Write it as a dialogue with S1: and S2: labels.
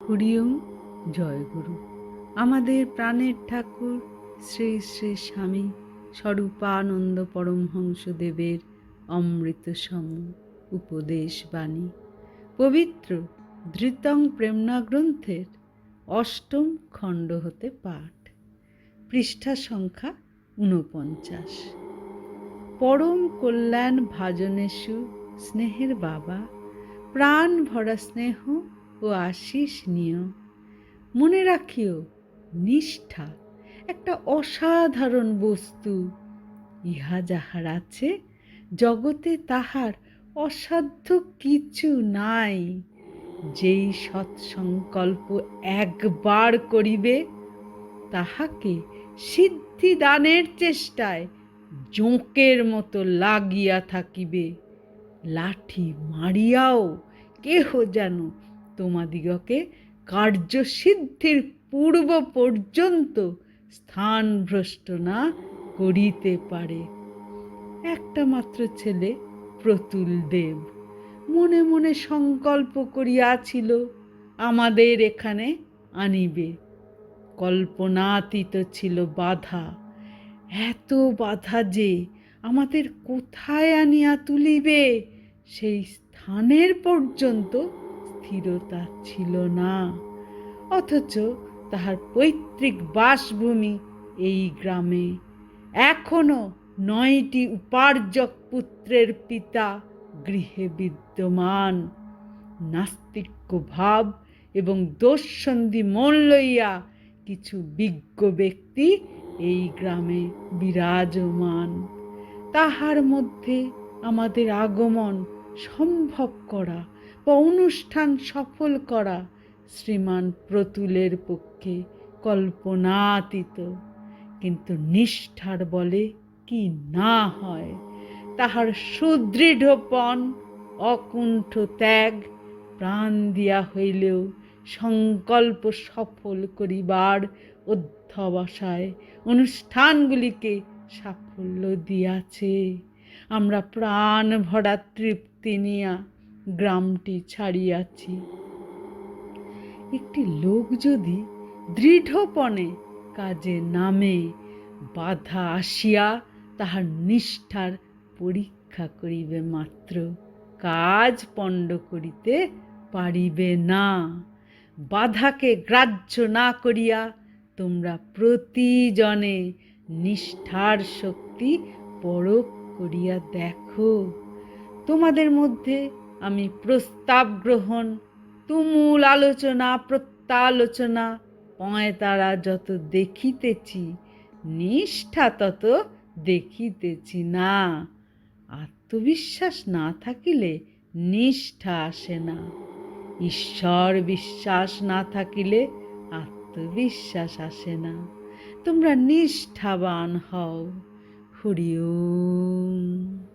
S1: হরিওম জয়গুরু আমাদের প্রাণের ঠাকুর শ্রী শ্রী স্বামী স্বরূপানন্দ পরমহংসদেবের অমৃত সম উপদেশ বাণী। পবিত্র ধৃতং প্রেমনা গ্রন্থের অষ্টম খণ্ড হতে পাঠ। পৃষ্ঠা সংখ্যা ঊনপঞ্চাশ। পরম কল্যাণ ভাজনেশু স্নেহের বাবা, প্রাণ ভরা স্নেহ ও আশিস নিও। মনে রাখিও, নিষ্ঠা একটা অসাধারণ বস্তু। ইহা যাহার আছে, জগতে তাহার অসাধ্য কিছু নাই। যেই সৎসংকল্প একবার করিবে, তাহাকে সিদ্ধি দানের চেষ্টায় জোঁকের মতো লাগিয়া থাকিবে। লাঠি মারিয়াও কেহ যেন তোমাদিগকে কার্যসিদ্ধির পূর্ব পর্যন্ত স্থানভ্রষ্ট না করিতে পারে। একটা মাত্র ছেলে, প্রতুল দেব। মনে মনে সংকল্প করিয়াছিল, আমাদের এখানে আনিবে। কল্পনাতীত ছিল বাধা। এত বাধা যে আমাদের কোথায় আনিয়া তুলিবে? সেই স্থানের পর্যন্ত স্থিরতা ছিল না। অথচ তাহার পৈতৃক বাসভূমি এই গ্রামে। এখনও নয়টি উপার্জক পুত্রের পিতা গৃহে বিদ্যমান। নাস্তিক্য ভাব এবং দোষসন্ধি মন লইয়া কিছু বিজ্ঞ ব্যক্তি এই গ্রামে বিরাজমান। তাহার মধ্যে আমাদের আগমন সম্ভব করা অনুষ্ঠান সফল করা শ্রীমান প্রতুলের পক্ষে কল্পনাতীত। কিন্তু নিষ্ঠার বলে কি না হয়, তাহার সুদৃঢ়পন অকুণ্ঠ ত্যাগ, প্রাণ দিয়া হইলেও সংকল্প সফল করিবার অধ্যবসায় অনুষ্ঠানগুলিকে সাফল্য দিয়াছে। আমরা প্রাণ ভরা তৃপ্তি নিয়া গ্রামটি ছাড়িয়াছি। একটি লোক যদি দৃঢ়পণে কাজে নামে, বাধা আসিয়া তাহার নিষ্ঠার পরীক্ষা করিবে মাত্র। কাজ পণ্ড করিতে পারিবে না। বাধাকে গ্রাহ্য না করিয়া তোমরা প্রতিজনে নিষ্ঠার শক্তি পরখ করিয়া দেখো। তোমাদের মধ্যে আমি প্রস্তাব গ্রহণ, তুমুল আলোচনা, প্রত্যালোচনা, পয়তারা যত দেখিতেছি, নিষ্ঠা তত দেখিতেছি না। আত্মবিশ্বাস না থাকিলে নিষ্ঠা আসে না। ঈশ্বর বিশ্বাস না থাকিলে আত্মবিশ্বাস আসে না। তোমরা নিষ্ঠাবান হও। হরি ওম।